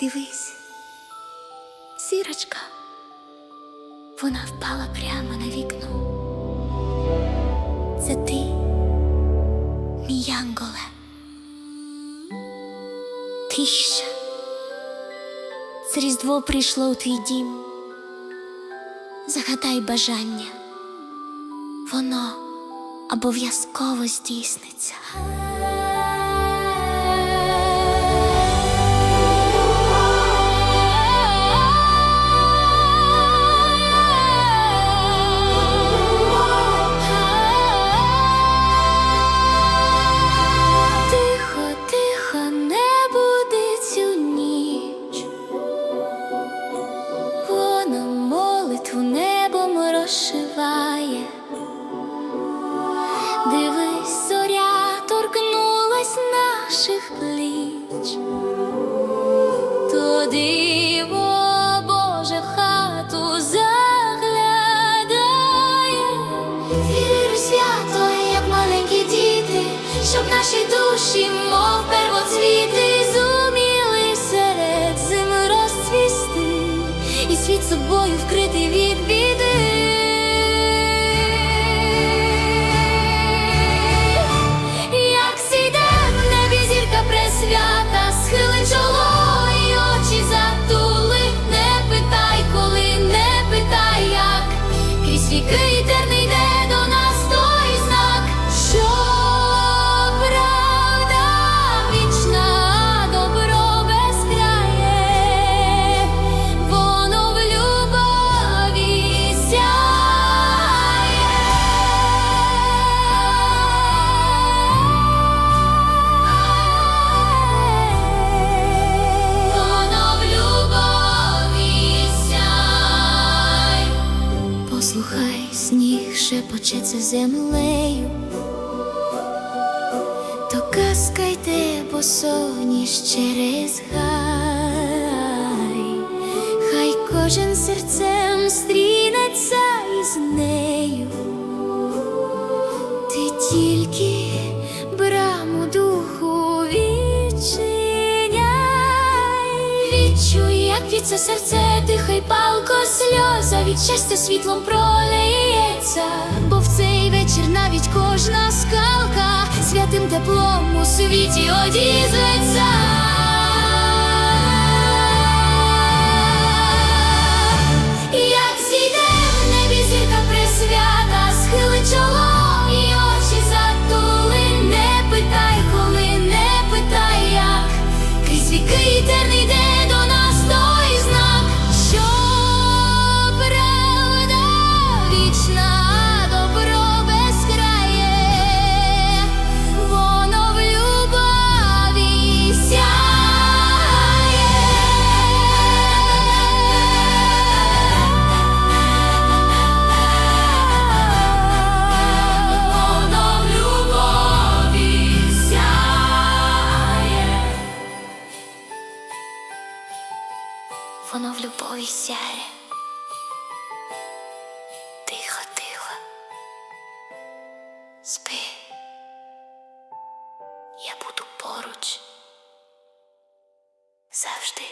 Дивись, сірочка, вона впала прямо на вікно. Це ти, мій янголе. Тиша. Це різдво прийшло у твій дім. Загадай бажання. Воно обов'язково здійсниться. Розшиває. Дивись, зоря торкнулась наших пліч. То диво Боже в хату заглядає. Віри у свято, як маленькі діти, щоб наші душі, мов первоцвіти, зуміли серед зим розцвісти, і світ собою вкритий від біди. Землею, то казка йде посоніж через гай, хай кожен серцем стрінеться із нею, ти тільки відчуй, як від серце дихай палко сльоза, від щастя світлом пролиється, бо в цей вечір навіть кожна скалка святим теплом у світі одізветься. Воно в любові сяє. Тихо, тихо. Спи. Я буду поруч. Завжди.